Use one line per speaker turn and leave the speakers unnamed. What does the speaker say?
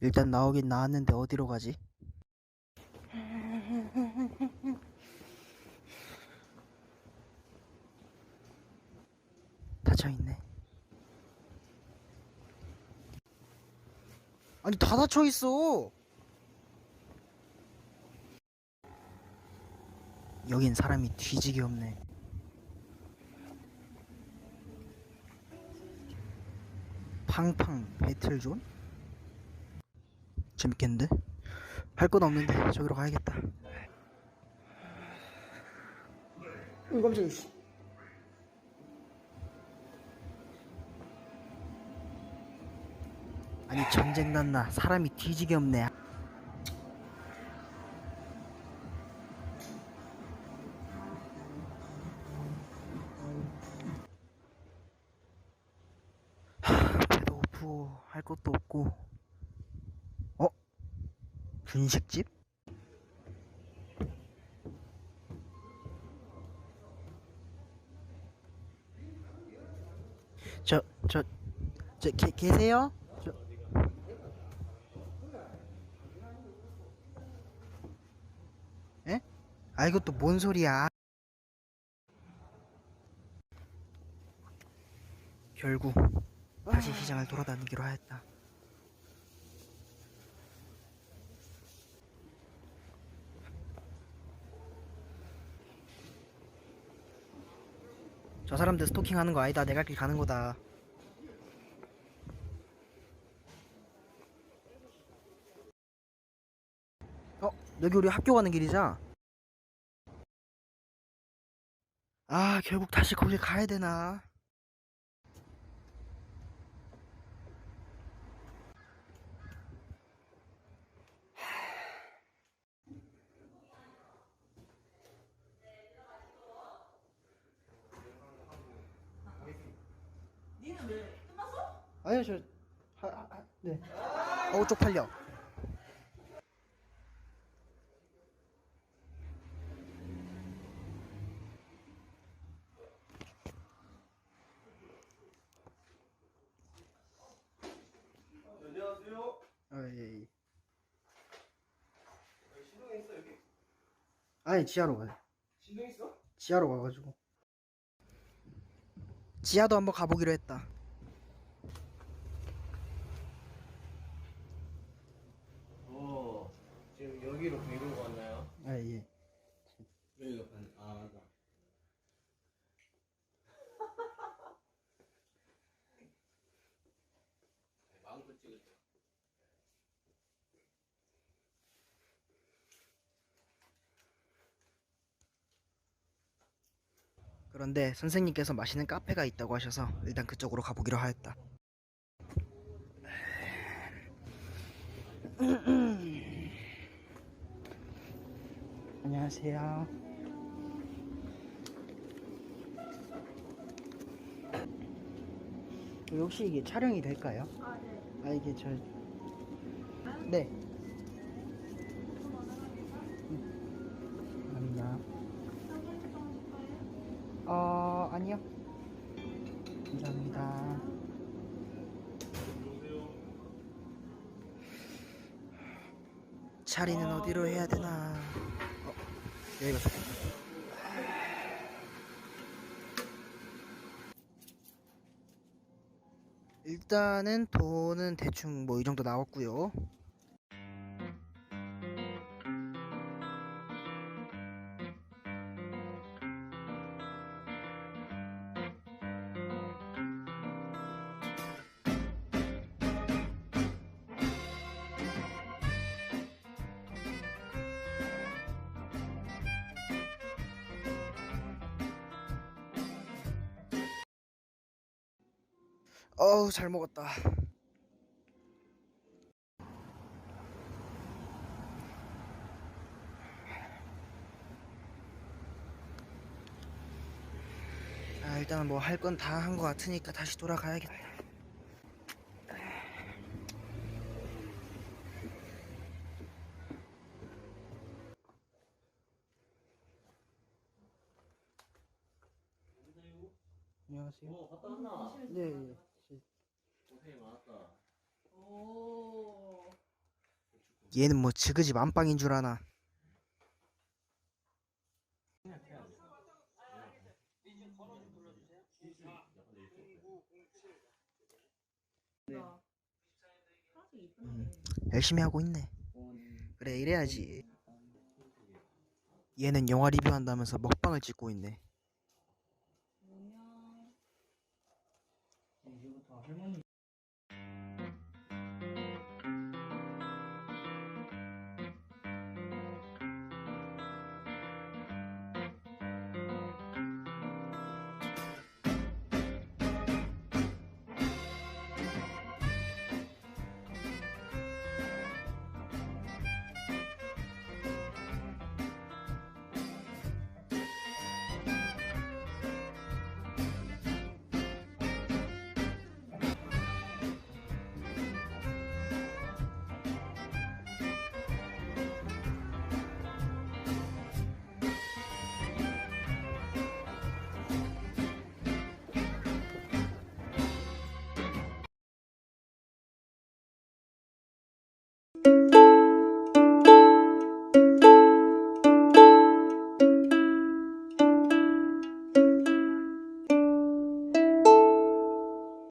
일단 나오긴 나왔는데 어디로 가지? 닫혀있네. 아니, 다 닫혀있어! 여긴 사람이 뒤지게 없네. 팡팡 배틀존? 재밌겠는데? 할 건 없는데 저기로 가야겠다. 응, 깜짝이야. 씨. 아니 전쟁 났나 사람이 뒤지게 없네. 하, 배도 고프고 할 것도 없고. 어? 분식집? 저, 저, 저, 계, 계세요? 저... 에? 아, 또뭔 소리야? 결국 다시 시장을 돌아다니기로 하였다. 저 사람들 스토킹하는 거 아니다. 내가 길 가는 거다. 어, 여기 우리 학교 가는 길이자. 아, 결국 다시 거길 가야 되나? 아니요, 저, 하, 하, 하, 네. 어우, 쪽팔려.
안녕하세요.
아, 예, 예.
신동 있어 여기?
아니, 지하로 가요.
신동 있어?
지하로 가가지고. 지하도 한번 가보기로 했다.
어. 지금 여기로 브이로그 왔나요?
아, 예.
여기가 반. 아 맞다. 마음껏 찍으세요.
그런데 선생님께서 마시는 카페가 있다고 하셔서 일단 그쪽으로 가보기로 하였다. 안녕하세요. 혹시 이게 촬영이 될까요?
아, 네.
아 이게 저 네. 감사합니다. 어 아니요. 감사합니다. 자리는 어디로 해야 되나? 어, 여기가 좋다. 일단은 돈은 대충 뭐 이 정도 나왔고요. 어우 잘 먹었다. 아 일단은 뭐할 건 다한거 같으니까 다시 돌아가야겠다. 안녕하세요.
어 갔다 왔나?
네. 예. 얘는 뭐 지그지 만빵인 줄 아나. 음, 열심히 하고 있네. 그래 이래야지. 얘는 영화 리뷰한다면서 먹방을 찍고 있네